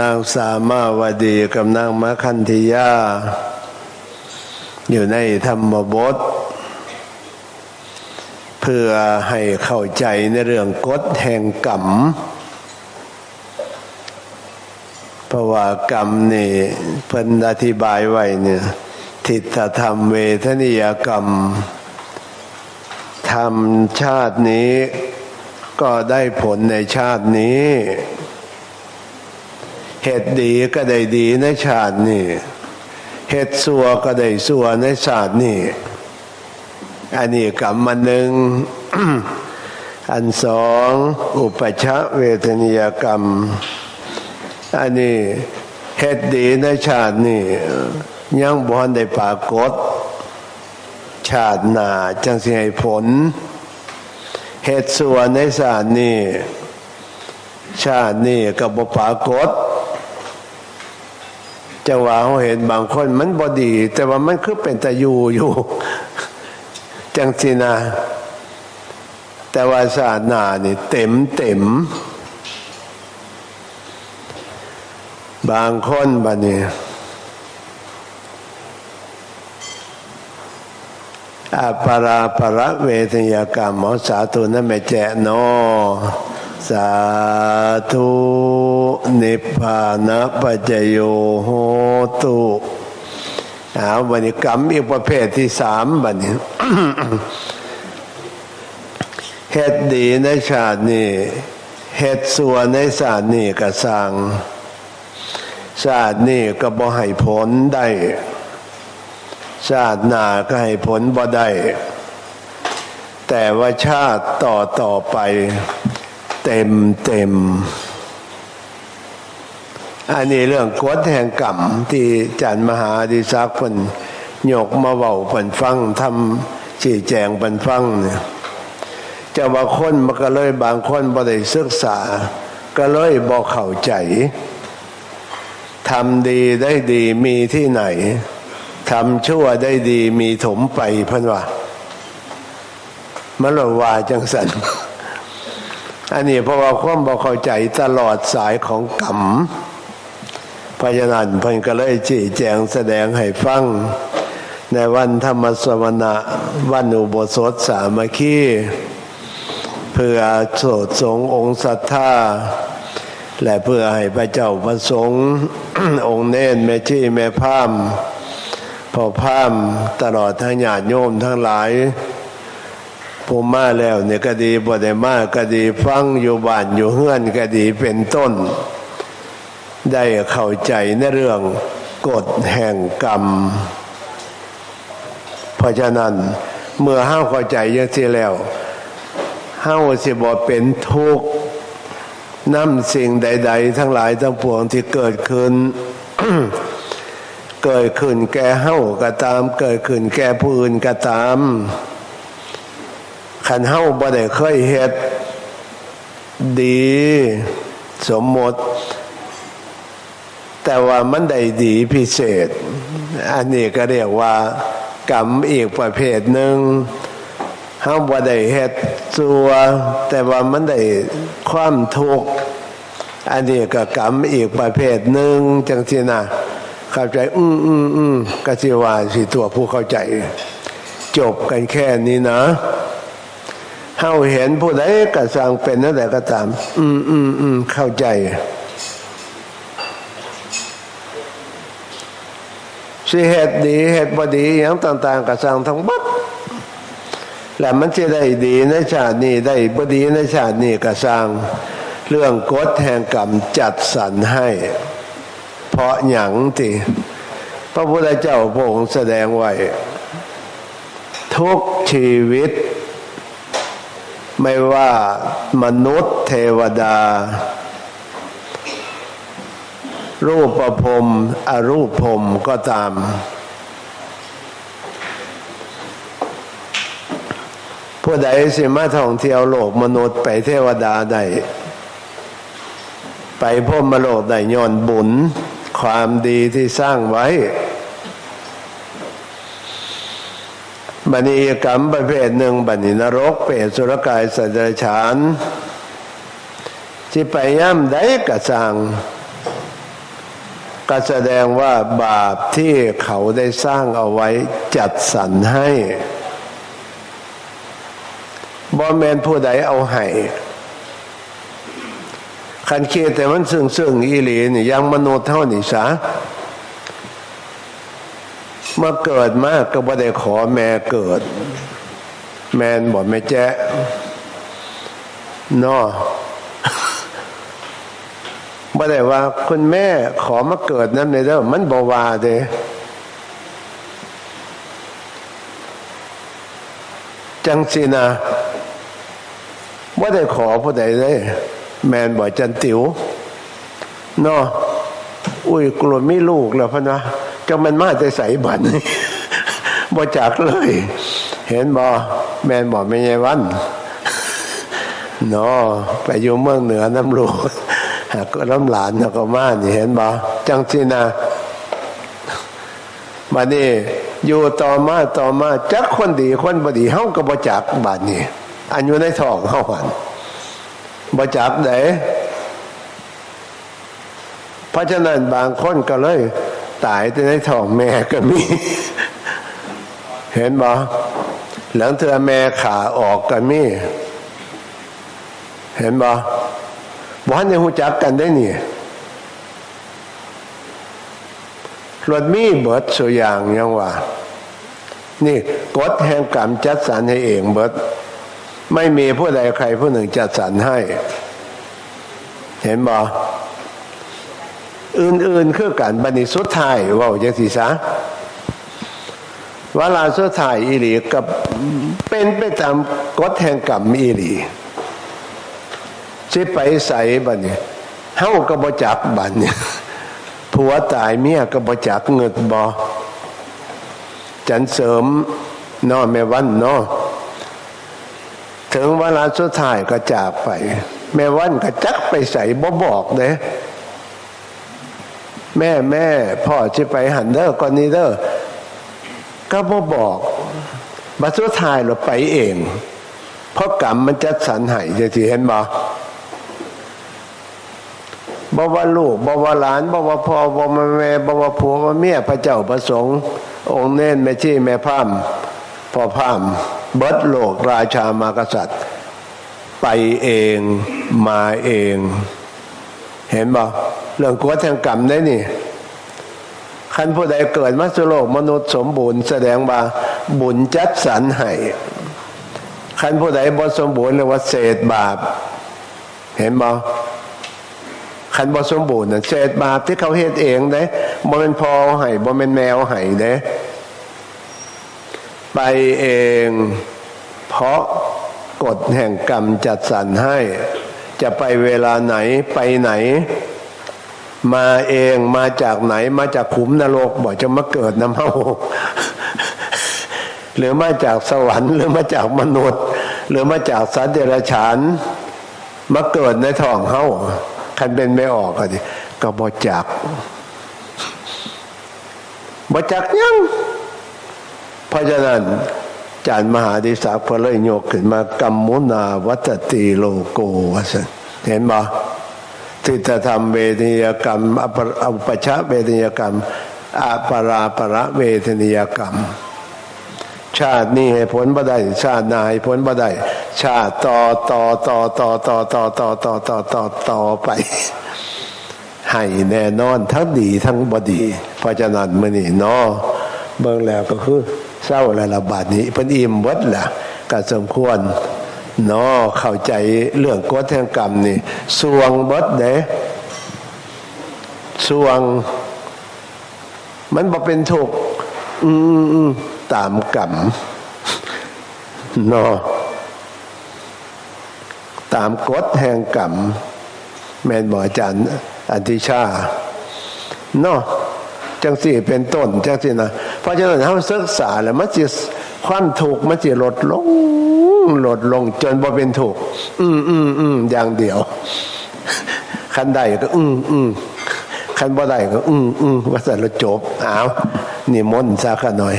นางสามาวดีกับนางมะคันธิยา อยู่ในธรรมบท เพื่อให้เข้าใจในเรื่องกฎแห่งกรรมเพราะว่ากรรมนี่เพิ่นอธิบายไว้เนี่ยทิฏฐธรรมเวทนิยกรรมทำชาตินี้ก็ได้ผลในชาตินี้ เหตุดีก็ได้ดีในชาตินี้เหตุสัวก็ได้สัวในชาตินี้อันนี้กรรมมันหนึ่งอันสองอุปชะเวทนิยกรรม อันนี้เหตุดีในชาตินี้ยังบอนได้ปรากฏ ชาติหนาจังสิให้ผลเหตุส่วนในชาตินี้ชาตินี้กับบปรากฏ จะว่าเขาเห็นบางคนมันบอดี แต่ว่ามันคือเป็นตะยูอยู่ จังสินะแต่ว่าชาติหน้านี่เต็มเต็ม บางคนบัดนี้อาปาราปรเวทยกรรมหมอสาธุนั่นไม่แจโนสาธุ นิพพานะปัจโยโหตุอาบันนี้กรรมอีกประเภทที่สามบันนี้เหตุดีในชาตินี้เหตุสัวในชาตินี้ก็สร้าง ชาตินี้ก็บ่ให้ผลได้ ชาติหน้าก็ให้ผลบ่ได้ แต่ว่าชาติต่อต่อไป เต็มเต็ม อันนี้เรื่องกฎแห่งกรรมที่จันมหาดิศักดิ์เพิ่นยกมาเว้าเพิ่นฟังทำชี้แจงเพิ่นฟังเนี่ยจะว่าคนมันก็เลยบางคนบ่ได้ศึกษา ก็เลยบ่เข้าใจทำดีได้ดีมีที่ไหนทำชั่วได้ดีมีถมไปพิ่นว่ามันหลว่าจังสัน อันนี้เพราะว่าความบ่เข้าใจตลอดสายของกรรม พราะฉะนั้นเพิ่นก็เลยชี้แจงแสดงให้ฟัง ในวันธรรมสวนะวันอุโบสถสามัคคีเพื่อโสดสงองค์ศรัทธา และเพื่อให้พระเจ้าประสงค์องค์เน้นแม่ชีแม่พามพ่อพามตลอดทั้งญาติโยมทั้งหลายผู้มาแล้วเนี่ยก็ดีบ่ได้มาก็ดีฟังอยู่บ้านอยู่เฮือนก็ดีเป็นต้น ได้เข้าใจในเรื่องกฎแห่งกรรม เพราะฉะนั้นเมื่อห้าเข้าใจยังสิแล้วห้าสิบอเป็นทุกข์น้ำสิ่งใด ๆ ทั้งหลายทั้งปวงที่เกิดขึ้น เกิดขึ้นแก่เฮ้าก็ตาม เกิดขึ้นแก่ผู้อื่นก็ตามขันเฮ้าบ่ได้เคยเฮ็ดดี สมมติ แต่ว่ามันได้ดีพิเศษ อันนี้ก็เรียกว่ากรรมอีกประเภทหนึ่งเฮาบ่าได้เฮ็ดซัวแต่ว่ามันได้ความทุกข์อันนี้ก็กรรมอีกประเภทหนึ่งจังซี่นะเข้าใจ อืมอืมอืมก็สิว่าสิตัวผู้เข้าใจ จบกันแค่นี้นะเฮาเห็นผู้ใดก็สร้างเป็นนั่นแหละก็ตาม อืมอืมอืมเข้าใจ สิเหตุดีเหตุบดีอย่างต่างๆก็สร้างทั้งบัดและมันจะได้ดีในชาตินี้ได้บดีในชาตินี้ก็สร้างเรื่องกฎแห่งกรรมจัดสรรให้ เพราะหยังที่พระพุทธเจ้าพระองค์แสดงไว้ ทุกชีวิต ไม่ว่ามนุษย์เทวดา รูปประพรมอรูปพรมก็ตาม ผู้ใดสิมาท่องเที่ยวโลกมนุษย์ไปเทวดาได้ไปพมโลกได้ย้อนบุญ ความดีที่สร้างไว้บันิกรรมประเภทหนึ่งบันินรก เปรตสุรกายสัตว์ฉานที่ไปย่ำได้กระสัง ก็แสดงว่าบาปที่เขาได้สร้างเอาไว้จัดสรรให้บอแมนผู้ใดเอาให้คันเคแต่มันซึ่งซึ่งอีหลีนี่ยังมนุษย์เท่านี่สาเมื่อเกิดมากก็บ่ได้ขอแม่เกิด แมนบอกแม่แจ๊ะนอ บ่ได้ว่าคุณแม่ขอมาเกิดนั่นเลยเด้อมันบ่ว่าเด้จังสินะว่าได้ขอผู้ใดเลยแมนบอกจันติว๋วเนาะอุ้ยกลัวไม่ลูกแล้วพะนะจะมันมาจะใส่บัตรบ่จักเลย เห็นบอแมนบอไม่ใช่วันเนาะไปอยู่เมืองเหนือน้ำลูก กก็ล้ำหลานแล้วก็มานี่เห็นบอจังสินะมานี่อยู่ต่อมาต่อมาจักคนดีคนบดีเฮาก็บ่จักบาดนี้ อันอยู่ในท้องเฮาหันบ่จักไดเพราะฉะนั้นบางคนก็เลย ตายแต่ในท้องแม่ก็มี เห็นบ่หลังเธอแม่ขาออกก็มี เห็นบ่ บ่ันได้ฮู้จักกันได้นี่รถมีเบิดสุอย่างยังว่า นี่กฎแห่งกรรมจัดสรรให้เองเบิด ไม่มีผู้ใดใครผู้หนึ่งจัดสรรให้ เห็นบ่อื่นๆคือกันบันิสุดท้ายว่าจังสีสาวลาสุดท้ายอีหลีกับเป็นไปตามกฎแห่งกรรมอีหลี สิไปใส่บัดนี้เฮาก็บ่จักบัดนี้ผัวตายเมียก็บ่จักเงิดบ่จันเสริมนอแม่วันเนาะถึงเวลาสุดท้ายก็จากไป แม่วันก็จักไปใส่บ่บอกเด้แม่แม่พ่อจะไปหันเด้อก่อนนี้เด้อก็บ่บอกบัดสุดท้ายเราไปเอง เพราะกรรมมันจัดสรรให้จะที่เห็นบ่ บ่ว่าลูกบ่ว่าหลานบ่ว่าพ่อบ่ว่าแม่บ่ว่าผัวบ่ว่าเมียพระเจ้าประสงค์ องค์เน้นแม่ชี้แม่พามพ่อพามเบิดโลกราชามากษัตริย์ ไปเองมาเอง เห็นบ่เรื่องกฎแห่งกรรมได้นี่คันผู้ใดเกิดมาสุโลกมนุษย์สมบูรณ์แสดงว่าบุญจัดสรรให้คันผู้ใดบ่สมบูรณ์เรียกว่าเศษบาป เห็นบ่ คันบ่สมบูรณ์น่ะเศษบาปที่เขาเฮ็ดเองเด้บ่แม่นพอให้บ่แม่นแมวให้เด้ไปเอง เพราะกฎแห่งกรรมจัดสรรให้ จะไปเวลาไหนไปไหน มาเองมาจากไหนมาจากขุมนรกบอกจะมาเกิดน้ำเฮาหรือมาจากสวรรค์หรือมาจากมนุษย์ หรือมาจากสัตว์เดรัจฉานมาเกิดในท้องเฮา คันเป็นไม่ออกก็ดิก็บอจักบอจักยังเพราะฉะนั้นจารย์มหาดิศักดิ์พเลยโยกขึ้นมากรรมุนาวัตติโลโกวสันเห็นบ่ทิฏฐธรรมเวทนิยกรรมอปอปชะเวทนิยกรรมอาปราประเวทนิยกรรม ชาตินี้ให้ผลบ่ได้ ชาติหน้าให้ผลบ่ได้ ชาติต่อต่อต่อต่อต่อต่อต่อต่อต่อต่อต่อไป ให้แน่นอนทั้งดีทั้งบดีเพราะฉะนั้นมื่อนี้เนาะเบิ่งแล้วก็คือเศร้าและระบาดนี้เป็นอิ่มวัดละก็สมควรนาะเข้าใจเรื่องกฎแห่งกรรมนี่สวงบดเด้สวง มันบ่เป็นถูกอืมตามกรรมเนาะ ตามกฎแห่งกรรม แม่นบออาจารย์อันติชาเนาะจังสี่เป็นต้นจังสี่นะเพราะฉะนั้นเขาศึกษาแล้วมันจะความถูกมันจะลดลงลดลงจนบ่เป็นถูก อืมอืมอืมอย่างเดียวคันใดก็ อืมอืมคันบ่ได้ก็ อืมอืมว่าสันละจบอ้าวนี่มนซะขะหน่อย